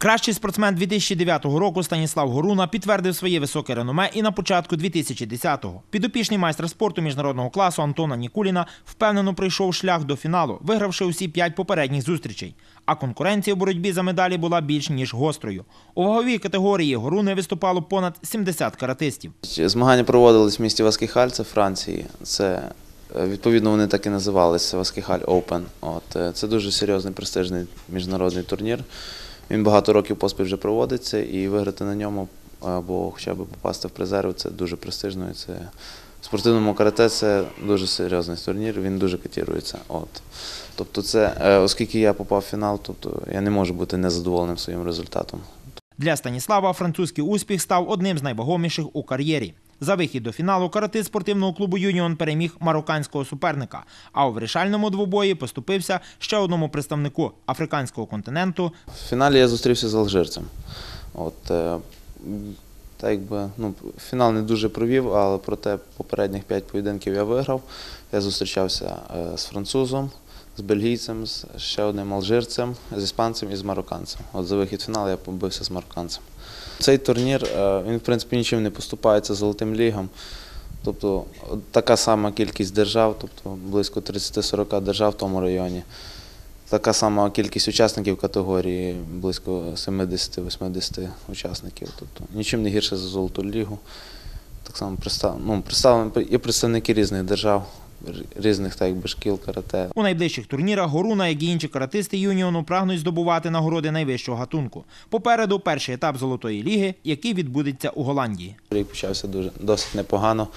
Кращий спортсмен 2009 року Станіслав Горуна підтвердив своє високе реноме і на початку 2010-го. Підопічний майстер спорту міжнародного класу Антона Нікуліна впевнено пройшов шлях до фіналу, вигравши усі п'ять попередніх зустрічей. А конкуренція у боротьбі за медалі була більш ніж гострою. У ваговій категорії Горуни виступало понад 70 каратистів. Змагання проводились в місті Васкіхаль, це Франції. Це е, відповідно вони так і називалися Васкіхаль Open. От е, це дуже серйозний престижний міжнародний турнір. Він багато років поспіль вже проводиться, і виграти на ньому або хоча б попасти в призерви це дуже престижно. І це в спортивному карате це дуже серйозний турнір. Він дуже котирується. От тобто, це е, оскільки я попав в фінал, тобто я не можу бути незадоволеним своїм результатом. Для Станіслава французький успіх став одним з найвагоміших у кар'єрі. За вихід до фіналу карати спортивного клубу Юніон переміг марокканського суперника, а у вирішальному двобої поступився ще одному представнику африканського континенту В фіналі я зустрівся з алжирцем. Е, так якби, ну, фінал не дуже провів, але проте попередніх п'ять поєдинків я виграв. Я зустрічався е, з французом, з бельгійцем, з ще одним алжирцем, з іспанцем і з марокканцем. От за вихід в фінал я побився з марокканцем. Цей турнір, е, він в принципі нічим не поступається золотим лігам. Тобто така сама кількість держав, тобто близько 30-40 держав в тому районі. Така сама кількість учасників категорії, близько 70-80 учасників. Тобто нічим не гірше за Золоту лігу. Так само ну, представлені є представники різних держав, різних так якби, шкіл карате. У найближчих турнірах Горуна, як і інші каратисти Юніону, прагнуть здобувати нагороди найвищого гатунку. Попереду перший етап Золотої ліги, який відбудеться у Голландії. Рік почався дуже досить непогано.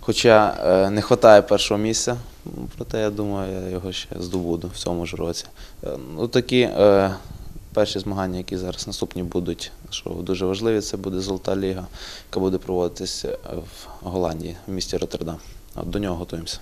Хоча е, не вистачає першого місця, проте я думаю, я його ще здобуду в цьому ж році. Е, Ну, такі е, перші змагання, які зараз наступні будуть, що дуже важливі, це буде Золота Ліга, яка буде проводитися в Голландії, в місті Роттердам. От до нього готуємося.